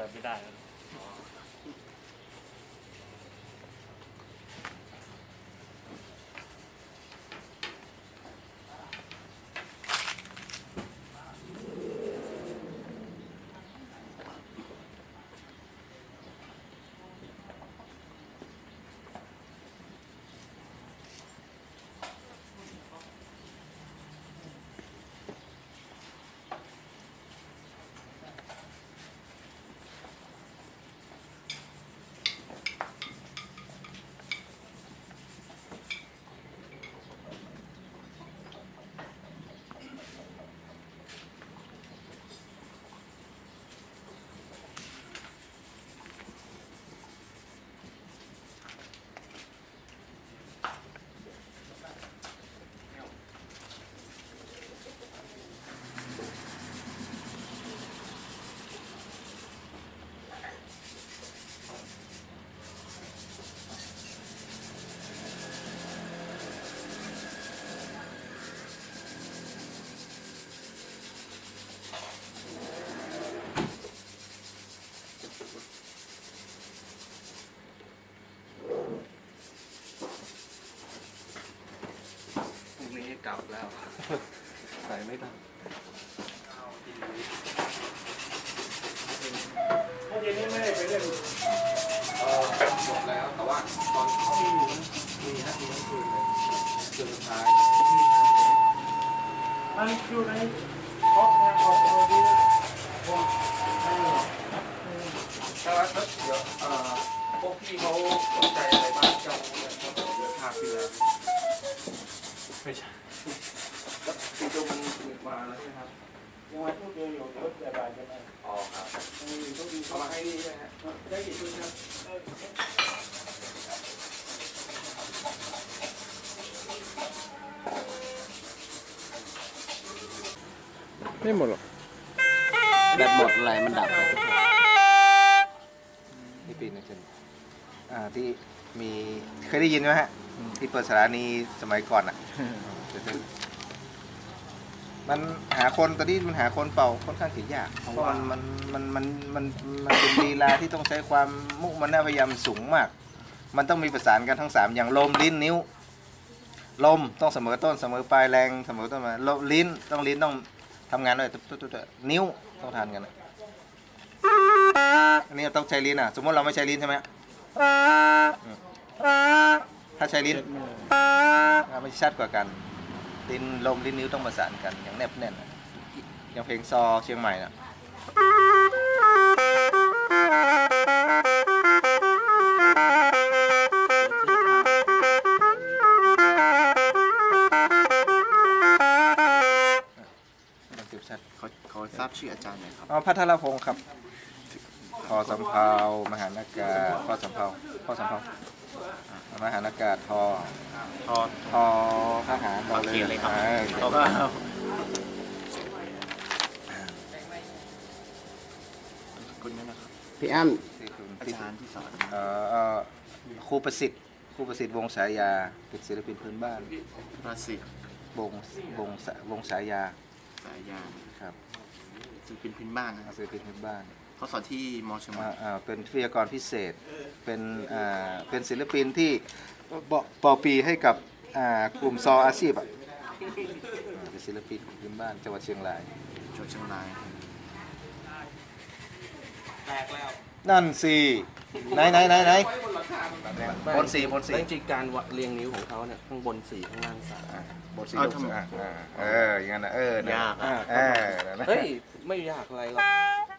ปิดไม่ได้ กลับแล้ว ใส่ไม่ได้เมื่อเย็นนี้ไม่ได้ไปเล่นเออหมดแล้ว แต่ว่าตอนเขามีอยู่นะมีนะมีทั้งคืนเลยคืนสุดท้ายมันอยู่ในคอกแนวออกตัวดีนะว่าให้หรอกถ้าว่าถ้าเดี๋ยวเอ่อพวกพี่เขาสนใจอะไรบ้างเจ้าเนี่ยเขาบอกเดือนภาพที่แล้วไม่ใช่ แล้วปีดูมันมาแล้วใช่ไหมครับยังมาพูดเดียวอยู่รถแต่บ่ายจะมาอ๋อครับเออต้องดีเอามาให้นี่ใช่ไหมฮะได้กี่ชุดครับเออไม่หมดหรอกแบตหมดอะไรมันดับไปที่ปีนึงเป็นอ่าที่มีเคยได้ยินไหมฮะ ที่เปิดสถานีสมัยก่อนอะ มันหาคนตอนนี้มันหาคนเป่าค่อนข้างจะยากเพราะว่ามันมันมันมันมันเป็นลีลาที่ต้องใช้ความมุ่งมั่นพยายามสูงมาก มันต้องมีประสานกันทั้งสามอย่างลมลิ้นนิ้ว ลมต้องเสมอต้นเสมอปลายแรงเสมอต้นมาลมลิ้นต้องลิ้นต้องทำงานด้วยตุ๊บตุ๊บตุ๊บตุ๊บนิ้วต้องทานกันอะอันนี้ต้องใช้ลิ้นอะ สมมติเราไม่ใช้ลิ้นใช่ไหมอืมถ้าใช้ลิ้นอ่ามันชัดกว่ากัน ลิ้นลมลิ้นนิ้วต้องประสานกันอย่างแนบแน่นอะอย่างเพลงซอเชียงใหม่น่ะมันเก็บชัดเขาเขาทราบชื่ออาจารย์ไหมครับอ๋อพัทรพงศ์ครับพ อสำเภามหานากาศพ่อสำเภาพ่อสำเภามหานากาศทอทอทอทหารโอเคเลยครับออเขาก็คุณนั่นนะครับพี่อ้ำที่คุณอาที่จารย์ที่สอน เอ่อเอ่อครูประสิทธิ์ครูประสิทธิ์วงสายาเป็นศิลปินพื้นบ้านประสิทธิ์วงวงสวงสายาสายยานครับศิลปินพื้นบ้านนะคศิรับลปินพื้นบ้าน เขาสอนที่มอเชียงใหม่ อ่าอ่าเป็นวิทยากรพิเศษ เป็นอ่าเป็นศิลปินที่ปปอปีให้กับอ่ากลุ่มซออาชีพอะอ่าเป็นศิลปินพื้นบ้านจังหวัดเชียงราย จังหวัดเชียงราย นั่นสิไหนไหนไหนไหนบนสี่บนสี่จริงๆการวะเรียงนิ้วของเขาเนี่ยข้างบนสี่ข้างล่างสามอ่าบนสี่ลงอ่าอ่าเอออย่างนั้นนะเออนะยากเออะอนั่นนะ เฮ้ย ไม่ยากอะไรหรอก